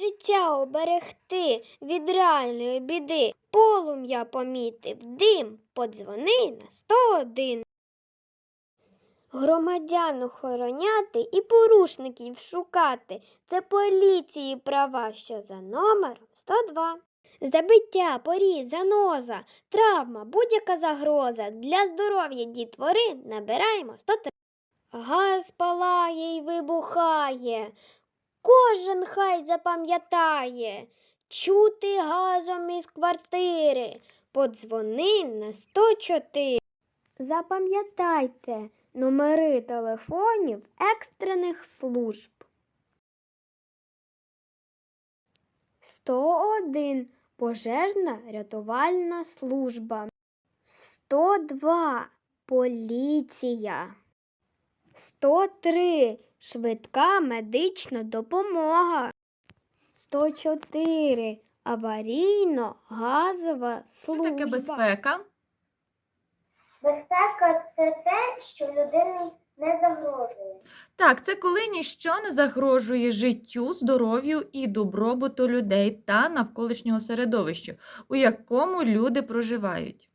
життя оберегти від реальної біди. Полум'я помітив дим, подзвони на 101. Громадян охороняти і порушників шукати. Це поліції права, що за номером 102. Забиття, поріз, заноза, травма, будь-яка загроза для здоров'я дітвори набираємо 103. Газ палає й вибухає. Кожен хай запам'ятає. Чути газом із квартири. Подзвони на 104. Запам'ятайте номери телефонів екстрених служб. 101 пожежна рятувальна служба. 102 поліція. 103 швидка медична допомога. 104 аварійно-газова Що служба. таке безпека? Безпека це те, що людині не загрожує. Так, це коли ніщо не загрожує життю, здоров'ю і добробуту людей та навколишнього середовища, у якому люди проживають.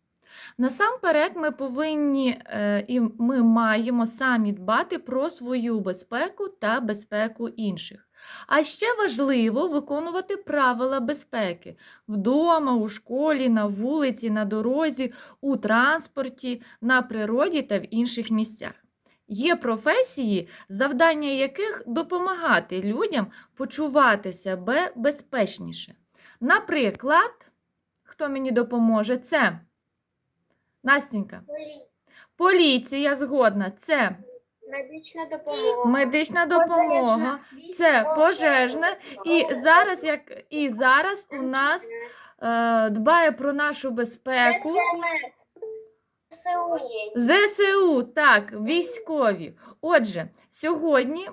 Насамперед, ми повинні е, і ми маємо самі дбати про свою безпеку та безпеку інших. А ще важливо виконувати правила безпеки вдома, у школі, на вулиці, на дорозі, у транспорті, на природі та в інших місцях. Є професії, завдання яких допомагати людям почувати себе безпечніше. Наприклад, хто мені допоможе, це Настенька. Поліція згодна, це Медична допомога. медична допомога, це пожежна. І зараз, як і зараз у нас е, дбає про нашу безпеку. СУ. ЗСУ, так, військові. Отже, сьогодні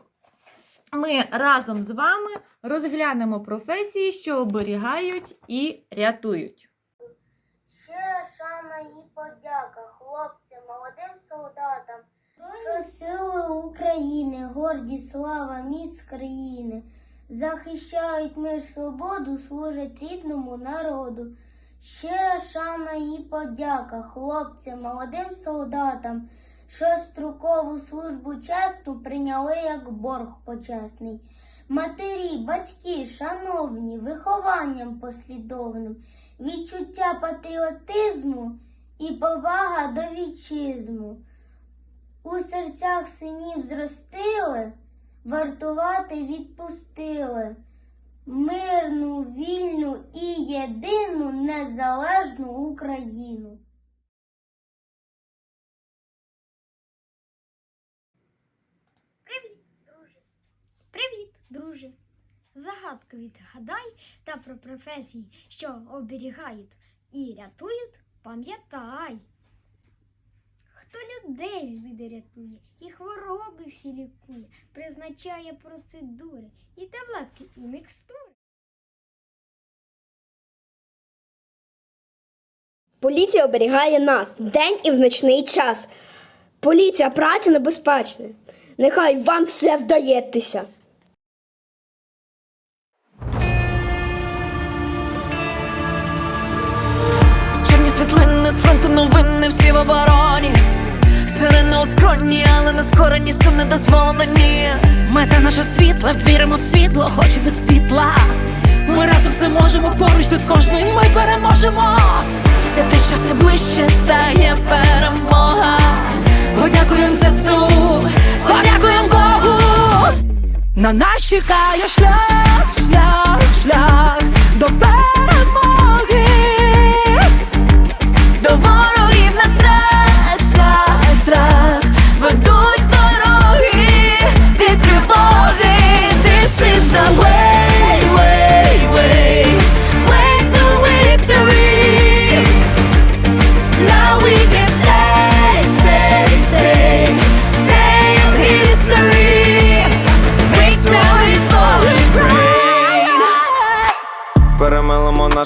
ми разом з вами розглянемо професії, що оберігають і рятують. Шана і подяка хлопцям, молодим солдатам. Що сили України, горді слава, міць країни, захищають мир свободу, служать рідному народу. Щира шана і подяка хлопцям, молодим солдатам, що строкову службу часто прийняли як борг почесний. Матері, батьки, шановні, вихованням послідовним, відчуття патріотизму і повага до вітчизну. У серцях синів зростили, вартувати відпустили. Мирну, вільну і єдину незалежну Україну. Друже. Загадку відгадай та про професії, що оберігають і рятують, пам'ятай. Хто людей з біди рятує, і хвороби всі лікує, призначає процедури, і таблетки, і мікстури. Поліція оберігає нас вдень і в ночний час. Поліція праця небезпечна. Нехай вам все вдається. Світлини з фронту новини всі в обороні. Сирени у але не скорені сум не дозволено ні. Мета наша світла, віримо в світло, хоч без світла. Ми разом все можемо, поруч тут кожний ми переможемо. Це те, що все ближче стає перемога. Подякуємо ЗСУ, подякуємо Богу. На нас чекає шлях, шлях, шлях до перемоги. До ворогів